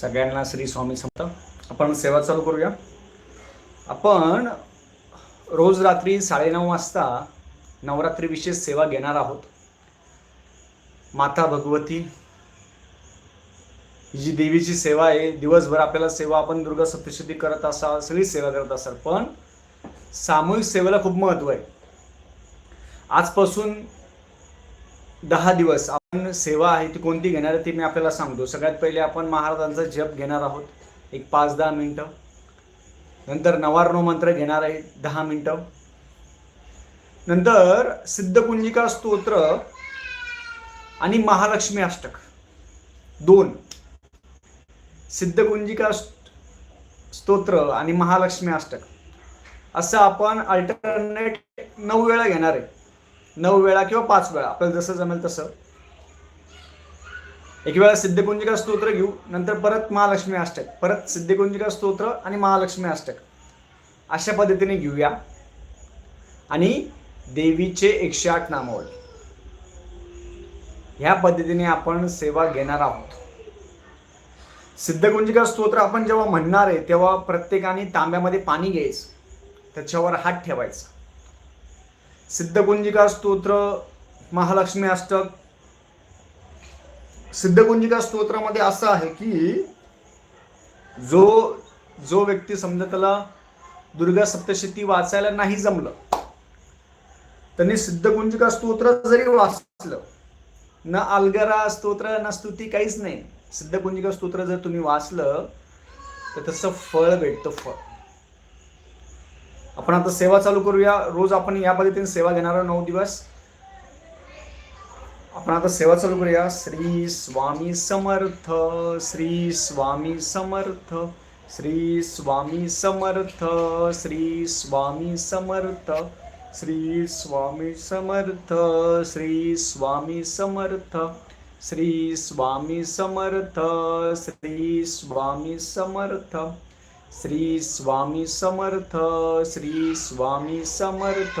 सगळ्यांना श्री स्वामी समर्थ. आपण सेवा चालू करूया. आपण रोज रात्री साडेनऊ वाजता नवरात्री विशेष सेवा घेणार आहोत. माता भगवती ही जी देवीची सेवा आहे दिवसभर आपल्याला सेवा आपण दुर्गा सप्तशती करत असाल सगळी सेवा करत असाल पण सामूहिक सेवेला खूप महत्त्व आहे. आजपासून दहा दिवस सेवा आहे ती कोणती घेणार आहे ती मी आपल्याला सांगतो. सगळ्यात पहिले आपण महाराजांचा जप घेणार आहोत. एक पाच दहा मिनटं. नंतर नवारणो मंत्र घेणार आहे दहा मिनटं. नंतर सिद्धकुंजिका स्तोत्र आणि महालक्ष्मी अष्टक. दोन. सिद्धकुंजिका स्तोत्र आणि महालक्ष्मी अष्टक. असं आपण अल्टरनेट नऊ वेळा घेणार आहे. नऊ वेळा किंवा पाच वेळा. आपल्याला जसं जमेल तसं. एक वेळा सिद्धकुंजिका स्तोत्र घेऊ नंतर परत महालक्ष्मी अष्टक परत सिद्धकुंजिका स्तोत्र आणि महालक्ष्मी अष्टक. अशा पद्धतीने घेऊया. आणि देवीचे एकशे आठ नामावली ह्या पद्धतीने आपण सेवा घेणार आहोत. सिद्धकुंजिका स्तोत्र आपण जेव्हा म्हणणार आहे तेव्हा प्रत्येकाने तांब्यामध्ये पाणी घ्यायचं. त्याच्यावर हात ठेवायचा. सिद्धकुंजिका स्तोत्र महालक्ष्मी अष्टक सिद्धगुंजिका स्तोत्रामध्ये असं आहे की जो जो व्यक्ती समजा त्याला दुर्गा सप्तशती वाचायला नाही जमलं त्यांनी सिद्धगुंजिका स्तोत्र जरी वाचलं न अलगरा स्तोत्र न स्तुती काहीच नाही. सिद्धकुंजिका स्तोत्र जर तुम्ही वाचलं तर तसं फळ भेटतं फळ. आपण आता सेवा चालू करूया. रोज आपण या पद्धतीने सेवा घेणार आहोत. नऊ दिवस. आपण आता सेवा चालू करूया श्री स्वामी समर्थ श्री स्वामी समर्थ श्री स्वामी समर्थ श्री स्वामी समर्थ श्री स्वामी समर्थ श्री स्वामी समर्थ श्री स्वामी समर्थ श्री स्वामी समर्थ श्री स्वामी समर्थ श्री स्वामी समर्थ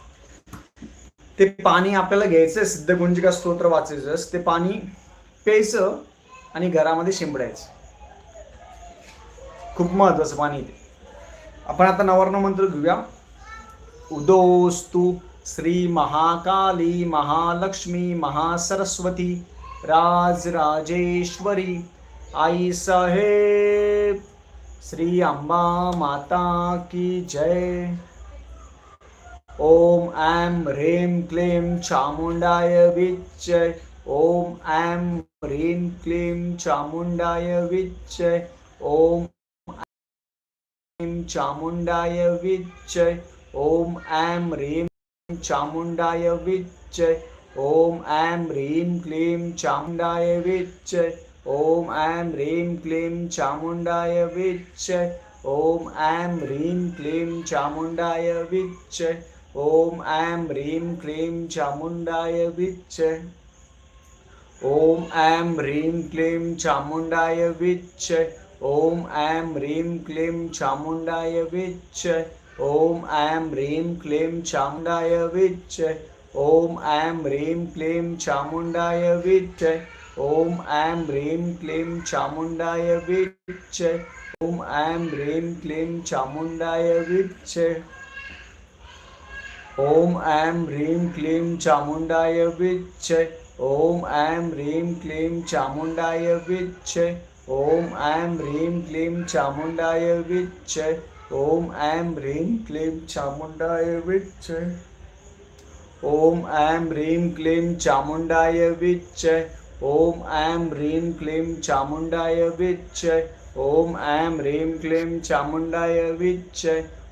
ते पाणी आपल्याला घ्यायचं सिद्धगुंजिका स्तोत्र वाचायचं ते पाणी प्यायचं आणि घरामध्ये शिंपडायचं खूप महत्वाचं पाणी ते. आपण आता नवर्ण मंत्र घेऊया. उदोस्तु श्री महाकाली महालक्ष्मी महासरस्वती राजराजेश्वरी आई साहेब. श्री अंबा माता की जय. ओम ऐं ह्रीं क्लीं चामुण्डाय विच्चय ओम ऐं ह्रीं क्लीं चामुण्डाय विच्चय ओम ऐं चामुण्डाय विच्चय ॐ ऐं ह्रीं चामुण्डाय विच्चय ॐ ऐं ह्रीं क्लीं चामुण्डाय विच्चय ॐ ऐं ह्रीं क्लीं चामुण्डाय विच्चय ॐ ऐं ह्रीं क्लीं चामुण्डाय विच्चय ઓમ એમ રીમ ક્લીમ ચામુંડાય વિચ્છે ઓમ એમ રીમ ક્લીમ ચામુંડાય વિચ્છે ઓમ એમ રીમ ક્લીમ ચામુંડાય વિચ્છે ઓમ એમ રીમ ક્લીમ ચામુંડાય વિચ્છે ઓમ એમ રીમ ક્લીમ ચામુંડાય વિચ્છે ઓમ એમ રીમ ક્લીમ ચામુંડાય વિચ્છે ઓમ એમ રીમ ક્લીમ ચામુંડાય વિચ્છે ओम ऐं ह्रीं क्लीं चामुण्डाय विच्चय ओम ऐं ह्रीं क्लीं चामुण्डाय विच्चय ओम ऐं ह्रीं क्लीं चामुण्डाय विच्चय ओम ऐं ह्रीं क्लीं चामुण्डाय विच्चय ओम ऐं ह्रीं क्लीं चामुण्डाय विच्चय ओम ऐं ह्रीं क्लीं चामुण्डाय विच्चय ओम ऐं ह्रीं क्लीं चामुण्डाय विच्चय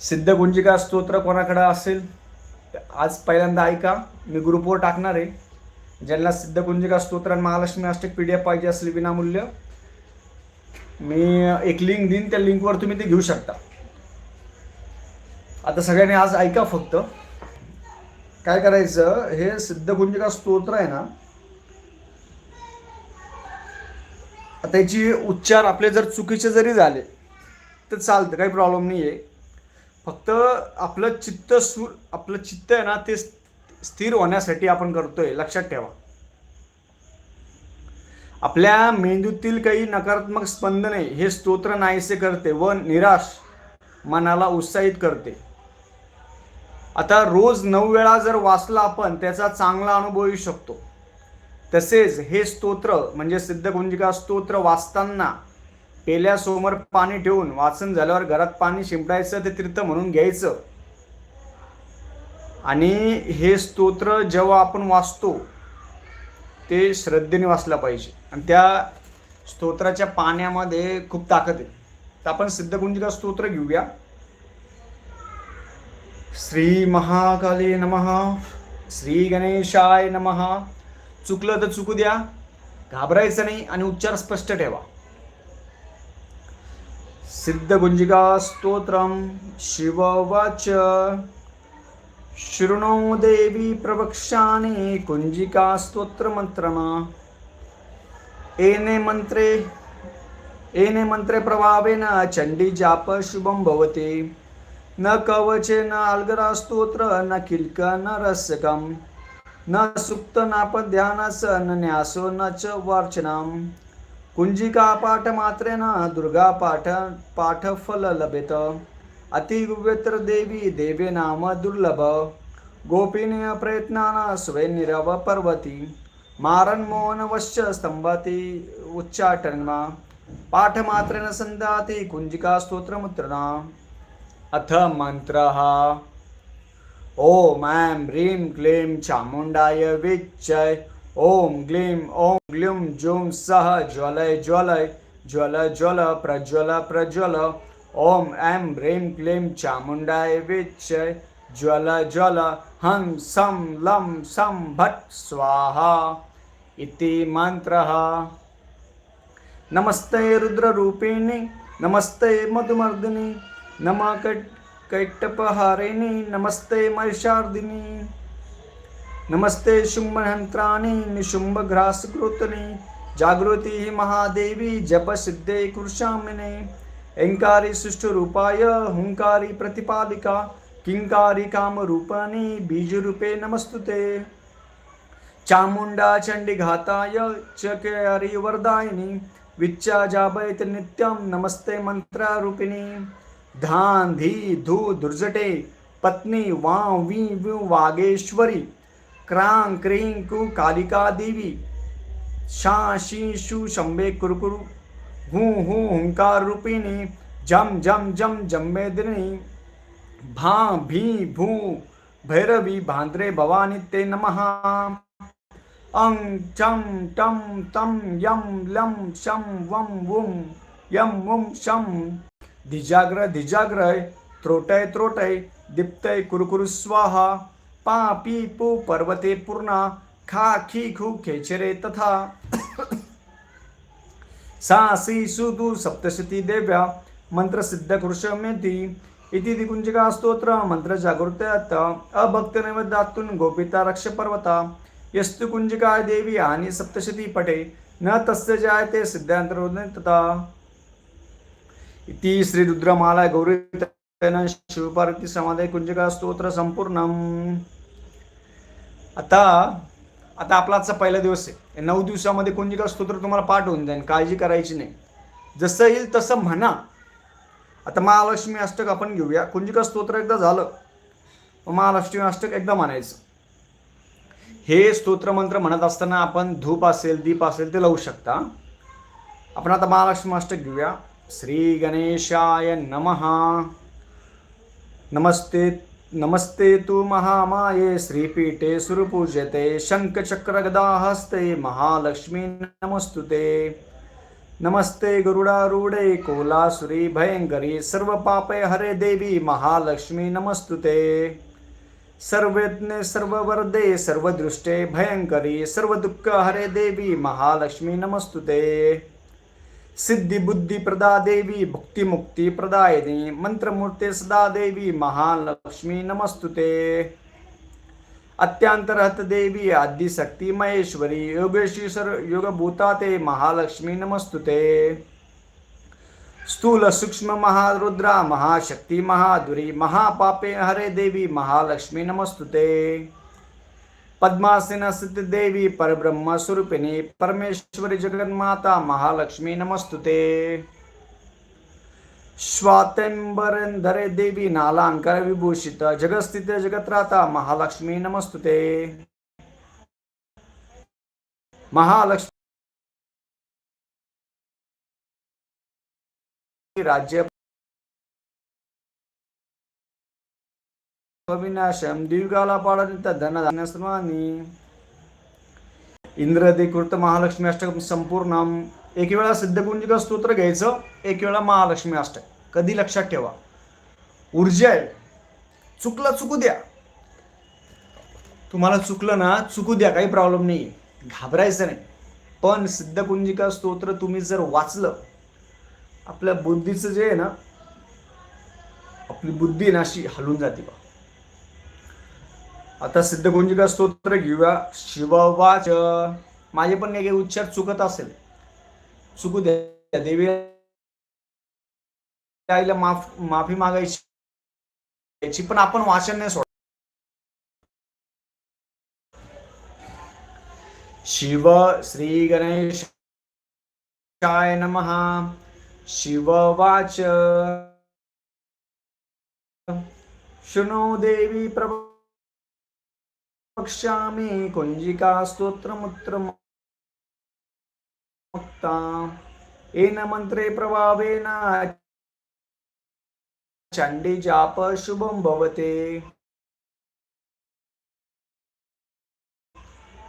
सिद्धगुंजिका स्तोत्र कोणाकडं असेल आज पहिल्यांदा ऐका. मी ग्रुपवर टाकणार आहे. ज्यांना सिद्धगुंजिका स्तोत्र आणि महालक्ष्मी अष्टक पी डी एफ पाहिजे असली विनामूल्य मी एक लिंक देईन. त्या लिंकवर तुम्ही ते घेऊ शकता. आता सगळ्यांनी आज ऐका फक्त. काय करायचं हे सिद्धगुंजिका स्तोत्र आहे ना त्याची उच्चार आपले जर चुकीचे जरी झाले तर चालतं. काही प्रॉब्लेम नाही आहे फक्त आपलं चित्त सूर आपलं चित्त आहे ना ते स्थिर होण्यासाठी आपण करतोय. लक्षात ठेवा. आपल्या मेंदूतील काही नकारात्मक स्पंदने हे स्तोत्र नाहीसे करते व निराश मनाला उत्साहित करते. आता रोज नऊ वेळा जर वाचला आपण त्याचा चांगला अनुभव येऊ शकतो. तसेच हे स्तोत्र म्हणजे सिद्धगुंजिका स्तोत्र वाचताना पेल्यासमोर पाणी ठेवून वाचन झाल्यावर घरात पाणी शिंपडायचं ते तीर्थ म्हणून घ्यायचं. आणि हे स्तोत्र जेव्हा आपण वाचतो ते श्रद्धेने वाचलं पाहिजे. आणि त्या स्तोत्राच्या पाण्यामध्ये खूप ताकद आहे. तर आपण सिद्धकुंजिका स्तोत्र घेऊया. श्री महाकाली नमः श्री गणेशाय नमः. चुकलं तर चुकू द्या घाबरायचं नाही आणि उच्चार स्पष्ट ठेवा. सिद्धगुञ्जिका स्तोत्रं शिववाच। शृणो देवी प्रवक्ष्यानि कुञ्जिका स्तोत्रमन्त्रमा एने मन्त्रे एने मन्त्रे प्रभावेन चण्डी जाप शुभं भवति। न कवचे न आल्गरास्तोत्र न किल्क न रस्यकं न सुप्त नापध्यानस न न्यासो न च वार्चनाम्। कुंजिका पाठ मात्रेन दुर्गा पाठ पाठफल लभेत। अतिगुव्यत्र देवी देवे नाम दुर्लभ। गोपिनी प्रयत्नान स्वयंनिरव पर्वती। मारन मोहन वश्च स्तंभती उच्चाटनमा। पाठ मात्रेन संदाती कुंजिका स्तोत्रमुद्रणा अथ मंत्रः। ॐ ऐं ह्रीं क्लीं चामुण्डाय विच्चय ॐ ग्लीं ॐ ग्लूं जुं सः ज्वलय ज्वलय ज्वल ज्वल प्रज्वल प्रज्वल ॐ ऐं ह्रीं क्लीं चामुण्डाय विच्चय ज्वल ज्वल हं सं लं सं भट् स्वाहा इति मन्त्रः नमस्ते रुद्ररूपिणी नमस्ते मधुमर्दिनी नम कैट नमस्ते महिषार्दिनी नमस्ते शुंभहंत्राणी निशुंभग्रासकृतनी जागृती महादेवी जप सिद्धे कृशामिने ऐंकारी सुष्ठुरूपाय हुंकारी प्रतिपालिका किंकारी कामरूपाणी बीजरूपे नमस्तुते। चामुंडा चंडीघाताय चकारी वरदायिनी विच्चा जाबैत नित्यं नमस्ते मंत्रारूपिणी धान धी धू दुर्जटे पत्नी वां वी वि वागेश्वरी क्रां, क्रीं कु कालिका, देवी। शा, शी, शु, शंभे कुरकुरु हूँ हूँ, हुंकार रूपिणी। जम जम जम जम्मेदिनी भा, भी, भू, भैरवी, भांद्रे, भवानी, ते नमः। अं चं, टं, तं, यं, लं, शं, वं, वुं, यं, वुं, शं। धिजाग्र धिजाग्रय त्रोटय त्रोटय, दीप्तय कुरकुरु स्वाहा। पा पी पू पर्वते पूर्णा खा खी खू खेचरे तथा। सा सी सुदु सप्तशती देव्या मंत्र सिद्ध कृषमेती इति दिकुंजिका स्तोत्र मंत्र जागृत्यात अभक्त नैवेद्यातून गोपिता रक्ष पर्वता। यस्तु कुंजिका देवी आणि सप्तशती पटे। न तस्य जायते सिद्धांतरोदने तथा। इति श्री रुद्रमाला गौरी शिवपार्वती समाधे कुंजिका स्तोत्र संपूर्णम। आता आता आपला आजचा पहिला दिवस आहे. नऊ दिवसामध्ये कुंजिका स्तोत्र तुम्हाला पाठ होऊन जाईल काळजी करायची नाही. जसं येईल तसं म्हणा. आता महालक्ष्मी अष्टक आपण घेऊया. कुंजिका स्तोत्र एकदा झालं मग महालक्ष्मी अष्टक एकदा म्हणायचं. हे स्तोत्र मंत्र म्हणत असताना आपण धूप असेल दीप असेल ते लावू शकता. आपण आता महालक्ष्मी अष्टक घेऊया. श्री गणेशाय नमः. नमस्ते. नमस्ते तु महामाये श्रीपीठे सुरपूज्यते शङ्खचक्रगदाहस्ते महालक्ष्मी नमस्तुते। नमस्ते गरुडारूढे कोलासुरी भयङ्करी सर्वपापे हरे देवी महालक्ष्मी नमस्तुते। सर्वज्ञ सर्ववरदे सर्वदृष्टे भयङ्करी सर्वदुःख हरे देवी महालक्ष्मी नमस्तुते। सिद्धी बुद्धी प्रदा देवी भुक्ती मुक्ती प्रदायिनी मंत्रमूर्ते सदा देवी महालक्ष्मी नमस्तुते। अत्यांतरहत देवी आदिशक्ती महेश्वरी योगेश्वर योगभूता ते महालक्ष्मी नमस्तुते। स्थूल सूक्ष्म महारुद्रा महाशक्ती महादुरी महापापे हरे देवी महालक्ष्मी नमस्तुते। पद्मासीन सिद्ध देवी परब्रह्म स्वरूपिणी परमेश्वरी जगन्माता महालक्ष्मी नमस्तुते। श्वातेंबरंधरे देवी नालांकर विभूषित जगस्थित जगत्राता महालक्ष्मी नमस्तुते। महालक्ष्मी राज्य विनाशम दिवगाला पाडत धनधान्यस्वानी इंद्रधिकृत महालक्ष्मी अष्टक संपूर्ण एक वेळा सिद्धकुंजिका स्तोत्र घ्यायचं एक वेळा महालक्ष्मी अष्टक कधी लक्षात ठेवा ऊर्जा आहे चुकला चुकू द्या तुम्हाला चुकलं ना चुकू द्या काही प्रॉब्लेम नाही घाबरायचं नाही पण सिद्धकुंजिका स्तोत्र तुम्ही जर वाचलं आपल्या बुद्धीचं जे आहे ना आपली बुद्धी ना अशी हलून जाते बा आता सिद्धगुंजिका स्तोत्र घेऊया. शिववाच. माझे पण काही उच्चार चुकत असेल. चुकू द्या देवी आईला माफ माफी मागायची. याची पण आपण वाचन नाही सोड शिव श्री गणेशाय नमहा शिववाच. शृणो देवी प्रभु कुञ्जिका स्तोत्रमुत्र मुक्ता येन मन्त्रे प्रभावेन चण्डीजाप शुभं भवते।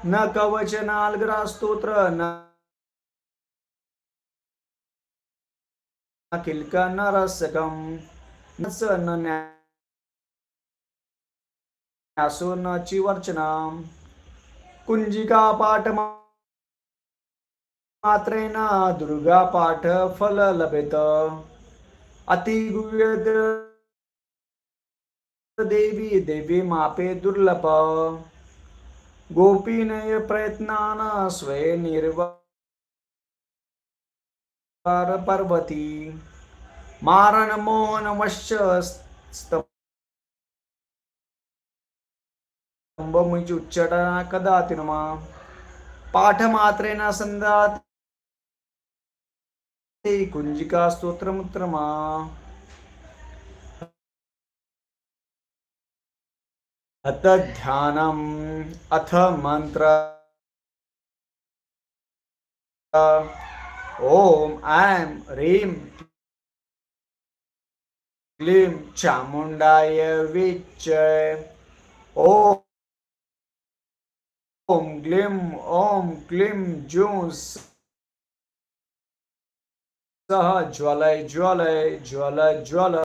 न कवचनाल्ग्रा स्तोत्र न स न रसकं वर्चना कुंजिका पाठ मात्रेण दुर्गा पाठ फल लभेत. अति देवी देवी मापे दुर्लभ. गोपीनय प्रयत्नान स्वय निर्वार पर्वती. मारण मोहन वश्य स्तंभमुची उच्चाटना कदातिनमा पाठ मात्रेण संदात कुंजिका स्तोत्रमुत्रमा अथ ध्यानम् अथ मन्त्र ॐ ऐं ह्रीं क्लीं चामुण्डाय विच्चय। ॐ। ॐ ग्लीं ॐ क्लीं जूं सह ज्वलय ज्वलय ज्वल ज्वल